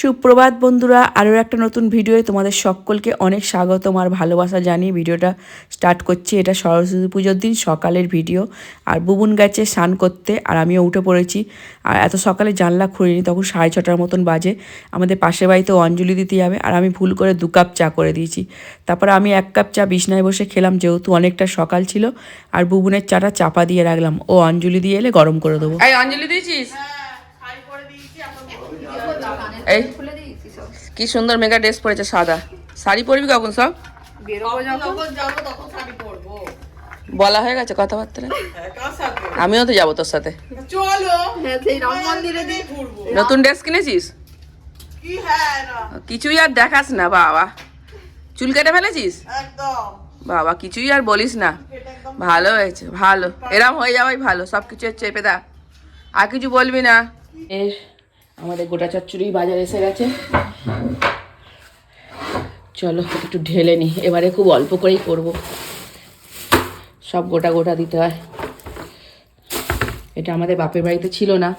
সুপ্রভাত বন্ধুরা, আরও একটা নতুন ভিডিওয়ে তোমাদের সকলকে অনেক স্বাগতম আর ভালোবাসা জানিয়ে ভিডিওটা স্টার্ট করছি। এটা সরস্বতী পুজোর দিন, সকালের ভিডিও। আর বুবুন গেছে স্নান করতে আর আমিও উঠে পড়েছি। আর এত সকালে জানলা খুলিনি, তখন সাড়ে ছটার মতন বাজে। আমাদের পাশের বাড়িতে অঞ্জলি দিতে যাবে আর আমি ভুল করে দু কাপ চা করে দিয়েছি। তারপরে আমি এক কাপ চা বিছনায় বসে খেলাম, যেহেতু অনেকটা সকাল ছিল। আর বুবুনের চাটা চাপা দিয়ে রাখলাম। ও অঞ্জলি দিয়ে এলে গরম করে দেবো। অঞ্জলি দিয়েছিস? এই কি সুন্দর মেগা ড্রেস পরেছে সাদা। শাড়ি পরবি কখন সব? যখন। যাব তখন শাড়ি পরবো। বলা হয়ে গেছে কথাবার্তা? হ্যাঁ, আমিও তো যাব তোর সাথে। চলো। হ্যাঁ সেই রাম মন্দিরে দিয়ে ঘুরবো? নতুন ড্রেস কিনেছিস? কি হ্যাঁ কিছুই আর দেখাস না বাবা। চুল কেটে ফেলেছিস? বাবা কিছুই আর বলিস না। ভালো হয়েছে ভালো। এরম হয়ে যাওয়াই ভালো। সব কিছু চেপে দা আর কিছু বলবি না? এর আমাদের গোটা চচ্চড়ি বাজার এসে গেছে। চলো, একটু ঢেলে নি। এবারে খুব অল্প করেই করব। সব গোটা গোটা দিতে হয়। এটা আমাদের বাপের বাড়িতে ছিল না।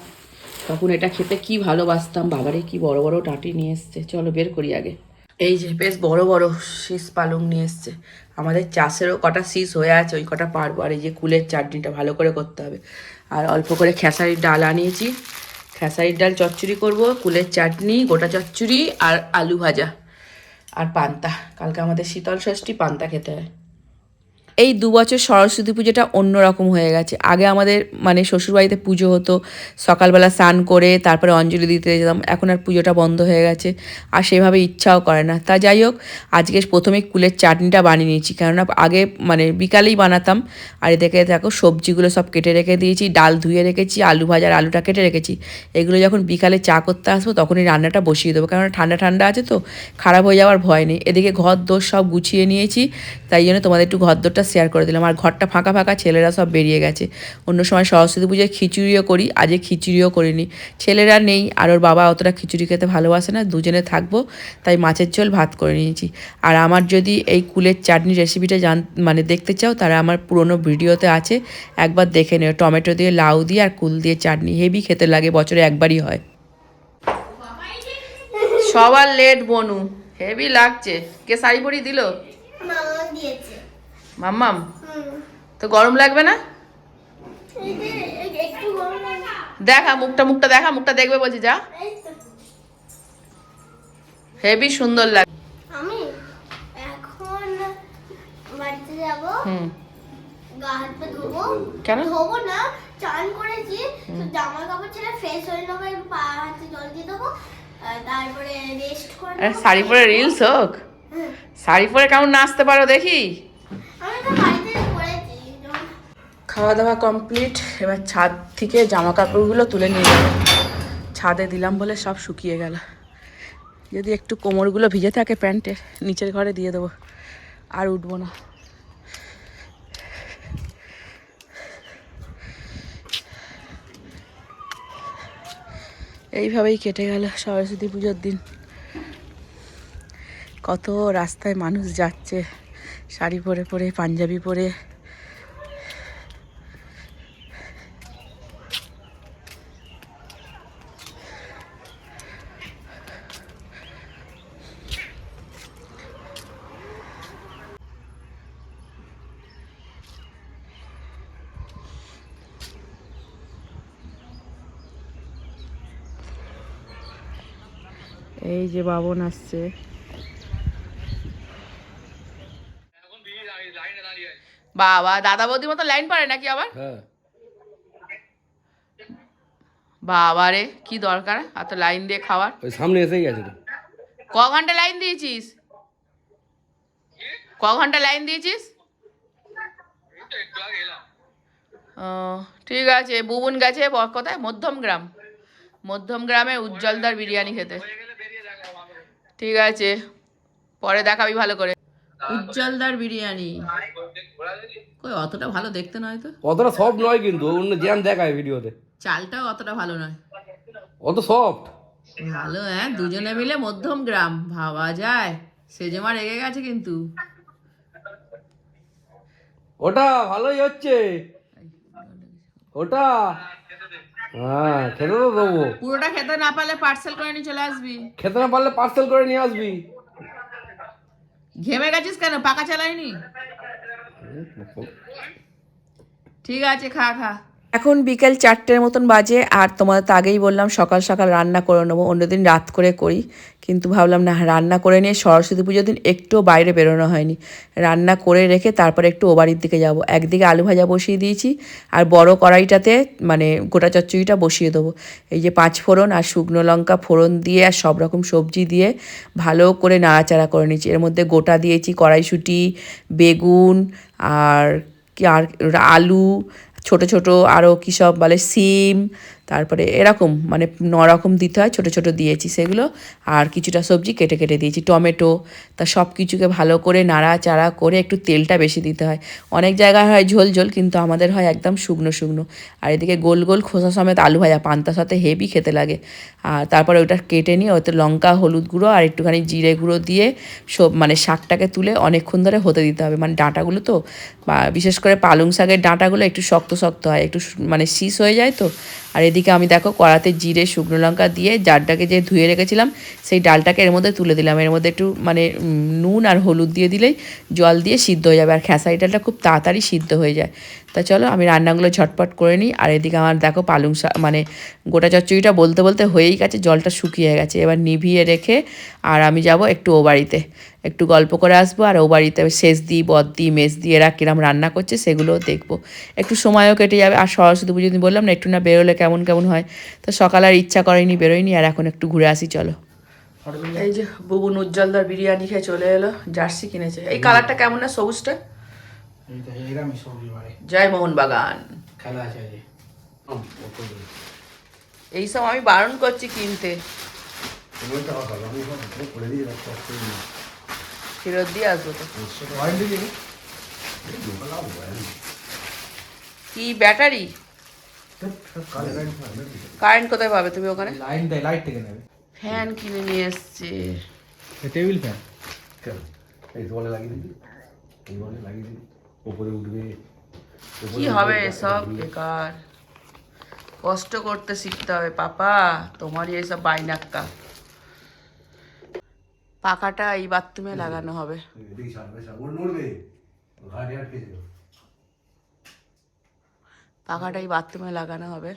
তখন এটা খেতে কি ভালোবাসতাম। বাবারে কি বড় বড় টাটি নিয়ে এসছে। চলো, বের করি আগে। এই যে বেশ বড় বড় শীষ পালং নিয়ে এসছে। আমাদের চাষেরও কটা শীষ হয়ে আছে, ওই কটা পারব। আর এই যে কুলের চাটনিটা ভালো করে করতে হবে। আর অল্প করে খেসারির ডাল আনিয়েছি। খেসারির ডাল চচ্চড়ি করব, কুলের চাটনি, গোটা চচ্চড়ি আর আলু ভাজা আর পান্তা। কালকে আমাদের শীতল ষষ্ঠী, পান্তা খেতে হয়। এই দু বছর সরস্বতী পুজোটা অন্যরকম হয়ে গেছে। আগে আমাদের মানে শ্বশুরবাড়িতে পুজো হতো, সকালবেলা স্নান করে তারপরে অঞ্জলি দিতে যেতাম, এখন আর পুজোটা বন্ধ হয়ে গেছে, আর সেভাবে ইচ্ছাও করে না। তা যাই হোক, আজকে প্রথমে কুলের চাটনিটা বানিয়ে নিয়েছি, কেননা আগে মানে বিকালেই বানাতাম, আর এদিকে দেখো সবজিগুলো সব কেটে রেখে দিয়েছি, ডাল ধুয়ে রেখেছি, আলু ভাজার আলুটা কেটে রেখেছি, এগুলো যখন বিকালে চা করতে আসব তখনই রান্নাটা বসিয়ে দেবো কারণ ঠান্ডা ঠান্ডা আছে তো, খারাপ হয়ে যাওয়ার ভয় নেই। এদিকে ঘর দোর সব গুছিয়ে নিয়েছি, তাই জন্য তোমাদের একটু ঘর দোরটা শেয়ার করে দিলাম। আর ঘরটা ফাঁকা ফাঁকা, ছেলেরা সব বেরিয়ে গেছে। অন্য সময় সরস্বতী পুজোয় খিচুড়িও করি, আজকে খিচুড়িও করিনি। ছেলেরা নেই, আর ওর বাবা অতটা খিচুড়ি খেতে ভালোবাসে না, দুজনে থাকব, তাই মাছের ঝোল, ভাত করে নিয়েছি। আর আমার যদি এই কুলের চাটনি রেসিপিটা জান মানে দেখতে চাও, তারা আমার পুরনো ভিডিওতে আছে, একবার দেখে নিও। টমেটো দিয়ে লাউ দিয়ে আর কুল দিয়ে চাটনি, হেভি খেতে লাগে, বছরে একবারই হয়। সবার লেট বনু, হেভি লাগছে। কে শাড়ি পরি দিল? দিয়েছে। মাম্মাম তো গরম লাগবে না? দেখা মুখটা মুখটা দেখা মুখটা দেখবে বলছি যা। হেভি সুন্দর লাগে আমি এখন বাড়িতে যাব। হুম। গা হাত পা ধোবো। কেন? ধোবো না চান করেছি। তো জামা কাপড় ছেড়ে ফ্রেশ হয়ে নেব একটু পা হাতে জল দিয়ে দেবো। তারপরে রেস্ট করে শাড়ি পরে রিলস হোক। শাড়ি পরে কেমন নাচতে পারো দেখি আমি তো বাড়িতে করেছি যখন- খাওয়া দাওয়া কমপ্লিট এবার ছাদ থেকে জামা কাপড়গুলো তুলে নিয়ে যাব। ছাদে দিলাম বলে সব শুকিয়ে গেল। যদি একটু কোমরগুলো ভিজে থাকে প্যান্টের নিচের ঘরে দিয়ে দেবো। আর উঠবো না। এইভাবেই কেটে গেল সরস্বতী পুজোর দিন। কত রাস্তায় মানুষ যাচ্ছে, শাড়ি পরে পরে, পাঞ্জাবি পরে। এই যে বাবন আসছে। বাবা দাদা বৌদির মতো লাইন পড়ে নাকি আবার? হ্যাঁ। বাবা রে কি দরকার? এত লাইন দিয়ে খাওয়ার। ওই সামনে এসেই গেছে তো। ক ঘণ্টা লাইন দিয়েছিস? ক ঘণ্টা লাইন দিয়েছিস? ও ঠিক আছে বুবুন গেছে কোথায়? মধ্যম গ্রাম মধ্যম গ্রামে উজ্জ্বলদার বিরিয়ানি খেতে। ঠিক আছে। পরে দেখাবি ভালো করে। উজ্জ্বলদার বিরিয়ানি। কই অতটা ভালো দেখতে নয় তো? অতটা সফট নয় কিন্তু অন্য জ্যাম দেখায় ভিডিওতে। চালটাও অতটা ভালো নয়। অত সফট ভালো হ্যাঁ দুজনে মিলে মধ্যম গ্রাম। ভাবা যায়। সেজমা রেগে গেছে কিন্তু। ওটা ভালোই হচ্ছে। ওটা হ্যাঁ খেতে তো দেবো। পুরোটা খেতে না পারলে পার্সেল করে নিয়ে চলে আসবি। খেতে না পারলে পার্সেল করে নিয়ে আসবি। ঘেমে গেছিস কেন? পাকা চালাইনি ঠিক আছে খা খা। এখন বিকেল চারটের মতন বাজে, আর তোমাদের তো আগেই বললাম সকাল সকাল রান্না করে নেব, অন্যদিন রাত করে করি। কিন্তু ভাবলাম, না, রান্না করে নিয়ে সরস্বতী পুজোর দিন একটুও বাইরে বেরোনো হয়নি। রান্না করে রেখে তারপরে একটু ও বাড়ির দিকে যাব। একদিকে আলু ভাজা বসিয়ে দিয়েছি, আর বড় কড়াইটাতে মানে গোটা চচ্চড়িটা বসিয়ে দেবো। এই যে পাঁচ ফোড়ন আর শুকনো লঙ্কা ফোড়ন দিয়ে আর সব রকম সবজি দিয়ে ভালো করে নাড়াচাড়া করে নিয়েছি। এর মধ্যে গোটা দিয়েছি কড়াইশুঁটি, বেগুন, আর কি, আর আলু ছোট ছোট আরও কী সব বলে? সিম তারপরে এরকম মানে ন রকম দিতে হয়, ছোট ছোট দিয়েছি সেগুলো। আর কিছুটা সবজি কেটে কেটে দিয়েছি, টমেটো, তা সব কিছুকে ভালো করে নাড়াচাড়া করে একটু তেলটা বেশি দিতে হয়। অনেক জায়গায় হয় ঝোল ঝোল, কিন্তু আমাদের হয় একদম শুকনো শুকনো। আর এদিকে গোল গোল খোসা সমেত আলু ভাজা, পান্তার সাথে হেভি খেতে লাগে। আর তারপরে ওটা কেটে নিয়ে ওতে লঙ্কা, হলুদ গুঁড়ো আর একটুখানি জিরে গুঁড়ো দিয়ে সব মানে শাকটাকে তুলে অনেকক্ষণ ধরে হতে দিতে হবে। মানে ডাঁটাগুলো তো, বা বিশেষ করে পালং শাকের ডাঁটাগুলো একটু শক্ত শক্ত হয়, একটু মানে শীষ হয়ে যায় তো আর এদিকে আমি দেখো কড়াতে জিরে, শুকনো লঙ্কা দিয়ে জারটাকে যে ধুয়ে রেখেছিলাম, সেই ডালটাকে এর মধ্যে তুলে দিলাম। এর মধ্যে একটু মানে নুন আর হলুদ দিয়ে দিলেই জল দিয়ে সিদ্ধ হয়ে যাবে। আর খেসারি ডালটা খুব তাড়াতাড়ি সিদ্ধ হয়ে যায়। তা চলো, আমি রান্নাগুলো ঝটপট করে নিই। আর এদিকে আমার দেখো পালং শাক মানে গোটা চচ্চড়িটা বলতে বলতে হয়েই গেছে, জলটা শুকিয়ে গেছে। এবার নিভিয়ে রেখে, আর আমি যাব একটু ও বাড়িতে। একটু গল্প করে আসব আর ও বাড়িতে শেষ দিই বদ্দি মেজ দি এরা কিরম রান্না করছে সেগুলোও দেখব। একটু সময়ও কেটে যাবে। আর সরস্বতী পুজো দিন বললাম না একটু না বেরোলে কেমন কেমন হয়? তো সকাল আর ইচ্ছা করেনি বেরোয়নি আর এখন একটু ঘুরে আসি চলো। এই যে বুবুন উজ্জ্বলদার বিরিয়ানি খেয়ে চলে এলো জার্সি কিনেছে। এই কালারটা কেমন না সবুজটা? জয় মোহন বাগান। আজ এইসব আমি বারণ করছি কিনতে। ফেরত দিয়ে আসব তো। কি ব্যাটারি? কারেন্ট কোথায় পাবে তুমি ওখানে? লাইন দেয় লাইট থেকে নেবে ফ্যান কিনে নিয়ে এসছে। Table fan. এই বলে লাগিয়ে দিবি। এই বলে লাগিয়ে দিবি। ওপরে উঠবে। কি হবে সব বেকার। কষ্ট করতে শিখতে হবে। পাপা তোমারই এইসব বাইনাক্কা পাখাটা এই বাথরুমে লাগানো হবে। পাখাটা এই বাথরুমে লাগানো হবে।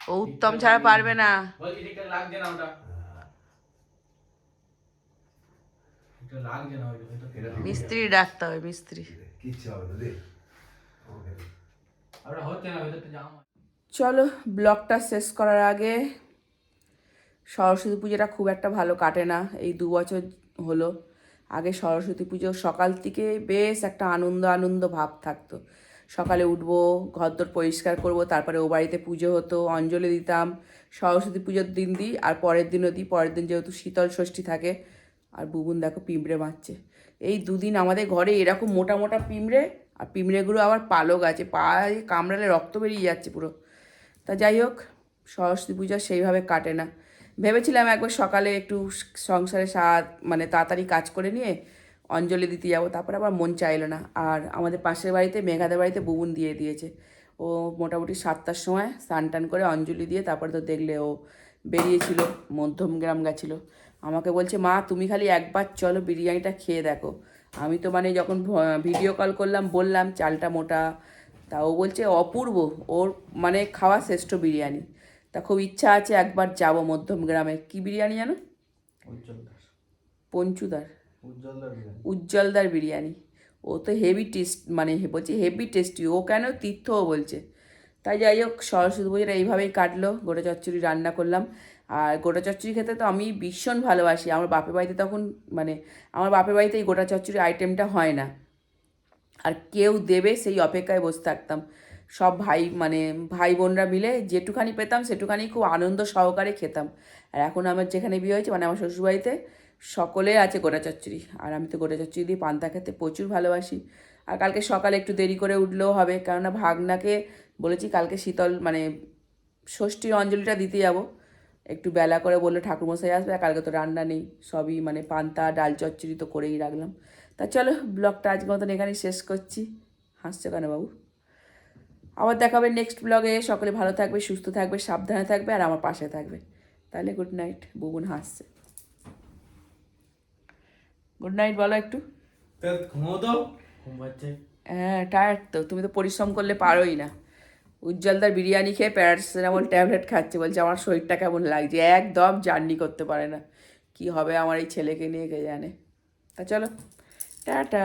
ও উত্তম ছাড়া পারবে না। মিস্ত্রি ডাকতে হবে মিস্ত্রি। কিচ্ছু হবে না চলো ব্লগটা শেষ করার আগে সরস্বতী পুজোটা খুব একটা ভালো কাটে না, এই দু বছর হলো। আগে সরস্বতী পুজো সকাল থেকে বেশ একটা আনন্দ আনন্দ ভাব থাকতো। সকালে উঠবো, ঘরদোর পরিষ্কার করব, তারপরে ও বাড়িতে পুজো হতো, অঞ্জলি দিতাম, সরস্বতী পুজোর দিন দিই, আর পরের দিনও দিই, পরের দিন যেহেতু শীতল ষষ্ঠী থাকে, আর বুবুন দেখো পিঁপড়ে মারছে। এই দুদিন আমাদের ঘরে এরকম মোটা মোটা পিঁমড়ে আর পিঁমড়েগুলো আবার পালক আছে, পায়ে কামড়ালে রক্ত বেরিয়ে যাচ্ছে পুরো। তা যাই হোক, সরস্বতী পূজা সেইভাবে কাটে না। ভেবেছিলাম একবার সকালে একটু সংসারে সাত মানে তাড়াতাড়ি কাজ করে নিয়ে অঞ্জলি দিতে যাব, তারপরে আবার মন চাইলো না। আর আমাদের পাশের বাড়িতে, মেঘাদের বাড়িতে বুবুন দিয়ে দিয়েছে। ও মোটামুটি সাতটার সময় স্নান টান করে অঞ্জলি দিয়ে তারপরে তো দেখলে ও বেরিয়েছিল মধ্যমগ্রাম গেছিল। আমাকে বলছে, মা, তুমি খালি একবার চলো, বিরিয়ানিটা খেয়ে দেখো। আমি তো মানে যখন ভিডিও কল করলাম বললাম চালটা মোটা তা ও বলছে অপূর্ব ওর মানে খাওয়া শ্রেষ্ঠ বিরিয়ানি। তা খুব ইচ্ছা আছে একবার যাব মধ্যম গ্রামে। কি বিরিয়ানি জানো? পঞ্চুদার। উজ্জ্বলদার বিরিয়ানি। ও তো হেভি টেস্ট মানে বলছি হেভি টেস্টি ও কেন তীর্থও বলছে। তাই যাই হোক সরস্বতী পুজোটা এইভাবেই কাটলো গোটা চচ্চড়ি রান্না করলাম। আর গোটা চচ্চড়ি খেতে তো আমি ভীষণ ভালোবাসি। আমার বাপের বাড়িতে তখন মানে আমার বাপের বাড়িতে এই গোটা চচ্চড়ি আইটেমটা হয় না। আর কেউ দেবে সেই অপেক্ষায় বসে থাকতাম। সব ভাই মানে ভাই বোনরা মিলে যেটুখানি পেতাম, সেটুখানি খুব আনন্দ সহকারে খেতাম। আর এখন আমার যেখানে বিয়ে হয়েছে মানে আমার শ্বশুরবাড়িতে, সকলে আছে গোটা চচ্চড়ি। আর আমি তো গোটা চচ্চড়ি দিয়ে পান্তা খেতে প্রচুর ভালোবাসি। আর কালকে সকালে একটু দেরি করে উঠলেও হবে, কেননা ভাগনাকে বলেছি কালকে শীতল মানে ষষ্ঠীর অঞ্জলিটা দিতে যাব। একটু বেলা করে বলল ঠাকুরমশাই আসবে কালকে তো রান্না নেই। সবই মানে পান্তা ডাল চচ্চড়ি তো করেই রাখলাম। তা চলো ব্লগটা আজকে মতন এখানেই শেষ করছি। হাসছো কেন বাবু? আবার দেখাবে নেক্সট ব্লগে সকলে ভালো থাকবে সুস্থ থাকবে সাবধানে থাকবে আর আমার পাশে থাকবে। তাহলে গুড নাইট বুবুন হাসছে। গুড নাইট বলো একটু। হ্যাঁ টায়ার্ড তো। তুমি তো পরিশ্রম করলে পারোই না। উজ্জ্বলদার বিরিয়ানি খেয়ে প্যারাসিটামল ট্যাবলেট খাচ্ছে, বলছে আমার শরীরটা কেমন লাগছে? একদম জার্নি করতে পারে না। কি হবে আমার এই ছেলেকে নিয়ে কে জানে? তা চলো, টাটা।